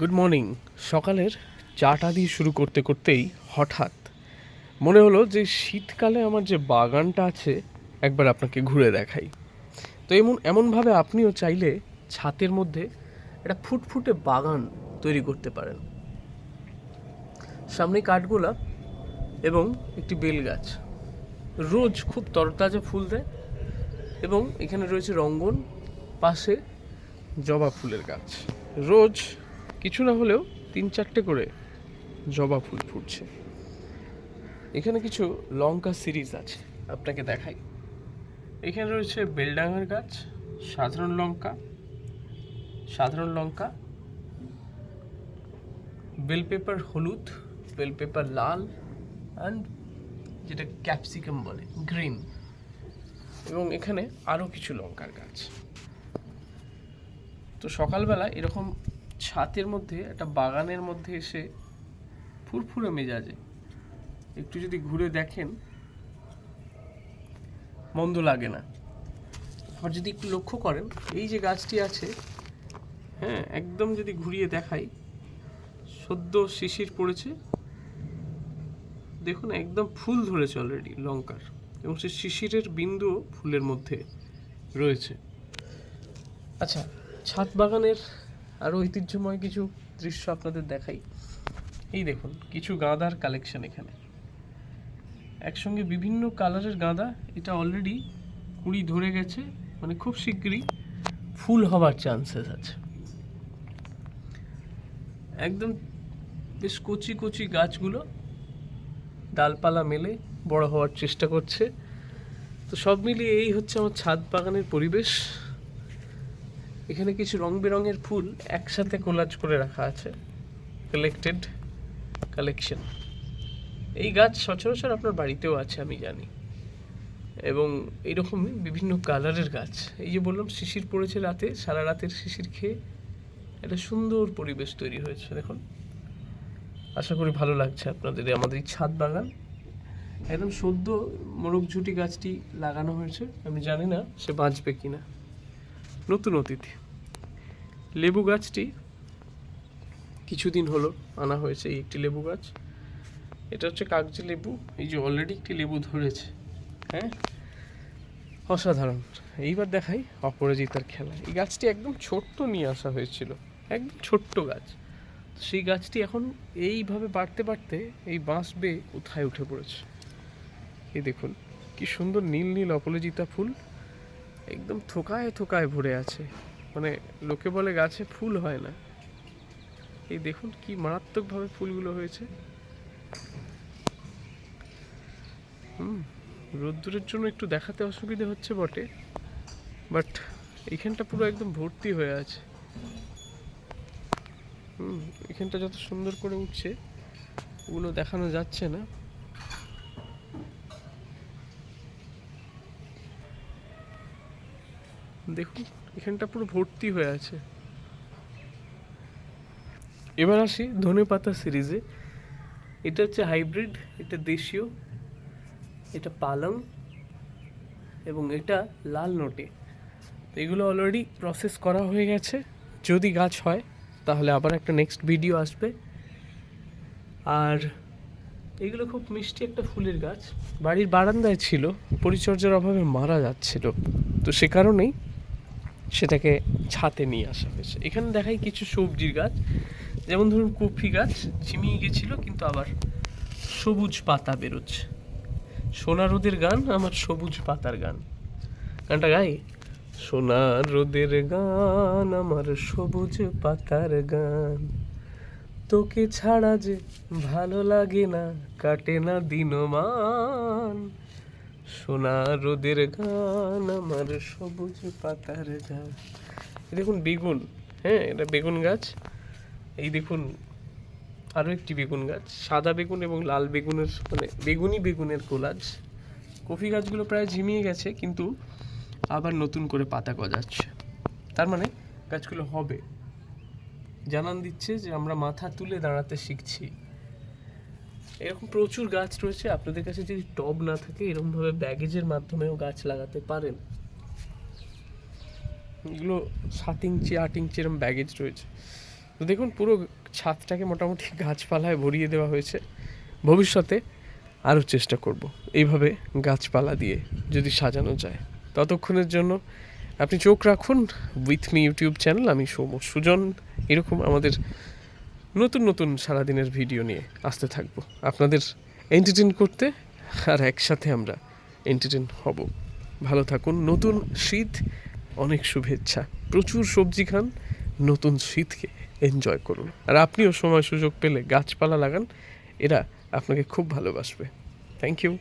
Good morning সকালের চাটা দিয়ে শুরু করতে করতেই হঠাৎ মনে হলো যে শীতকালে আমার যে বাগানটা আছে, একবার আপনাকে ঘুরে দেখাই। তো এমন, এমনভাবে আপনিও চাইলে ছাতের মধ্যে একটা ফুটফুটে বাগান তৈরি করতে পারেন। সামনে কাঠগোলাপ এবং একটি বেল গাছ রোজ খুব তরতাজা ফুল দেয় এবং এখানে রয়েছে রঙ্গন, পাশে জবা ফুলের গাছ। রোজ কিছু না হলেও তিন চারটে করে জবা ফুল ফুটছে। এখানে কিছু লঙ্কা সিরিজ আছে, আপনাকে দেখাই। এখানে রয়েছে বেলডাঙ্গার গাছ, সাধারণ লঙ্কা সাধারণ লঙ্কা বেল পেপার হলুদ বেল পেপার লাল অ্যান্ড যেটা ক্যাপসিকাম বলে গ্রিন এবং এখানে আরও কিছু লঙ্কার গাছ। তো সকালবেলা এরকম ছাতের মধ্যে, একটা বাগানের মধ্যে এসে ফুরফুরে মেজাজে একটু যদি ঘুরে দেখেন, মন্দ লাগে না। আর যদি একটু লক্ষ্য করেন, এই যে গাছটি আছে হ্যাঁ একদম যদি ঘুরিয়ে দেখাই, সদ্য শিশির পড়েছে। দেখুন, একদম ফুল ধরেছে অলরেডি লঙ্কার, এবং সে শিশিরের বিন্দু ফুলের মধ্যে রয়েছে। আচ্ছা ছাদ বাগানের আরও ঐতিহ্যময় কিছু দৃশ্য আপনাদের দেখাই। এই দেখুন, কিছু গাঁদার কালেকশন এখানে। একসঙ্গে বিভিন্ন কালারের গাঁদা, এটা অলরেডি কুড়ি ধরে গেছে মানে খুব শিগগিরই ফুল হওয়ার চান্সেস আছে। একদম বেশ কচি কচি গাছগুলো ডালপালা মেলে বড় হওয়ার চেষ্টা করছে। তো সব মিলিয়ে এই হচ্ছে আমার ছাদ বাগানের পরিবেশ। এখানে কিছু রং বেরঙের ফুল একসাথে কোলাজ করে রাখা আছে। কালেক্টেড কালেকশন এই গাছ সচরাচর আপনার বাড়িতেও আছে, আমি জানি। এবং এইরকমই বিভিন্ন কালারের গাছ। এই যে বললাম, শিশির পড়েছে রাতে, সারা রাতের শিশির খেয়ে একটা সুন্দর পরিবেশ তৈরি হয়েছে, দেখুন। আশা করি ভালো লাগছে আপনাদের আমাদের ছাদ বাগান। একদম সদ্য মোরগঝুটি গাছটি লাগানো হয়েছে, আমি জানি না সে বাঁচবে কিনা। নতুন অতিথি। লেবু গাছটি কিছুদিন হলো আনা হয়েছে, এই একটি লেবু গাছ। এটা হচ্ছে কাগজি লেবু, এই যে অলরেডি একটি লেবু ধরেছে হ্যাঁ? অসাধারণ। এইবার দেখাই অপরাজিতার খেলা। এই গাছটি একদম ছোট্ট নিয়ে আসা হয়েছিল, একদম ছোট্ট গাছ। সেই গাছটি এখন এইভাবে বাড়তে বাড়তে এই বাঁশ বেয়ে কোথায় উঠে পড়েছে? এই দেখুন, কি সুন্দর নীল নীল অপরাজিতা ফুল। একদম থোকায় থোকায় ভরে আছে। মানে লোকে বলে গাছে ফুল হয় না। এই দেখুন কি মারাত্মকভাবে ফুলগুলো হয়েছে। হুম, রোদ্দুরের জন্য একটু দেখাতে অসুবিধে হচ্ছে বটে, বাট এইখানটা পুরো একদম ভর্তি হয়ে আছে। হুম, এখানটা যত সুন্দর করে উঠছে, ওগুলো দেখানো যাচ্ছে না। দেখুন, এখানটা পুরো ভর্তি হয়ে আছে। এবার আসি ধনে পাতা সিরিজে এটা হচ্ছে হাইব্রিড এটা দেশীয়, এটা পালং, এবং এটা লাল নোটে। তো এগুলো অলরেডি প্রসেস করা হয়ে গেছে। যদি গাছ হয়, তাহলে আবার একটা নেক্সট ভিডিও আসবে। আর এগুলো খুব মিষ্টি একটা ফুলের গাছ। বাড়ির বারান্দায় ছিল, পরিচর্যার অভাবে মারা যাচ্ছিল। তো সে কারণেই সেটাকে ছাতে নিয়ে আসা হয়েছে। এখানে দেখাই কিছু সবজির গাছ। যেমন ধরুন কফি গাছ, ঝিমিয়ে গেছিল, কিন্তু আবার সবুজ পাতা বেরোচ্ছে। সোনা রোদের গান, আমার সবুজ পাতার গান। গানটা গাই? সোনা রোদের গান, আমার সবুজ পাতার গান। তোকে ছাড়া যে ভালো লাগে না, কাটে না দিনমান। সোনা রোদের গান, আমার সবুজ পাতার গান দেখুন বেগুন হ্যাঁ এটা বেগুন গাছ। এই দেখুন আরও একটি বেগুন গাছ, সাদা বেগুন এবং লাল বেগুনের মানে বেগুনি বেগুনের কোলাজ কফি গাছগুলো প্রায় ঝিমিয়ে গেছে, কিন্তু আবার নতুন করে পাতা গজাচ্ছে। তার মানে গাছগুলো হবে। জানান দিচ্ছে যে আমরা মাথা তুলে দাঁড়াতে শিখছি। এরকম প্রচুর গাছ রয়েছে। আপনাদের কাছে যদি টব না থাকে, এরকমভাবে ব্যাগেজের মাধ্যমেও গাছ লাগাতে পারেন। এগুলো সাত ইঞ্চি, আট ইঞ্চি এরকম ব্যাগেজ রয়েছে। তো দেখুন, পুরো ছাদটাকে মোটামুটি গাছপালায় ভরিয়ে দেওয়া হয়েছে। ভবিষ্যতে আরও চেষ্টা করব এইভাবে গাছপালা দিয়ে যদি সাজানো যায়। ততক্ষণের জন্য আপনি চোখ রাখুন। উইথ মি ইউটিউব চ্যানেল, আমি সৌম সুজন। এরকম আমাদের নতুন নতুন সারাদিনের ভিডিও নিয়ে আসতে থাকব। আপনাদের এন্টারটেন করতে আর একসাথে আমরা এন্টারটেন হব। ভালো থাকুন, নতুন শীত, অনেক শুভেচ্ছা। প্রচুর সবজি খান, নতুন শীতকে এনজয় করুন। আর আপনিও সময় সুযোগ পেলে গাছপালা লাগান, এরা আপনাকে খুব ভালোবাসবে। Thank you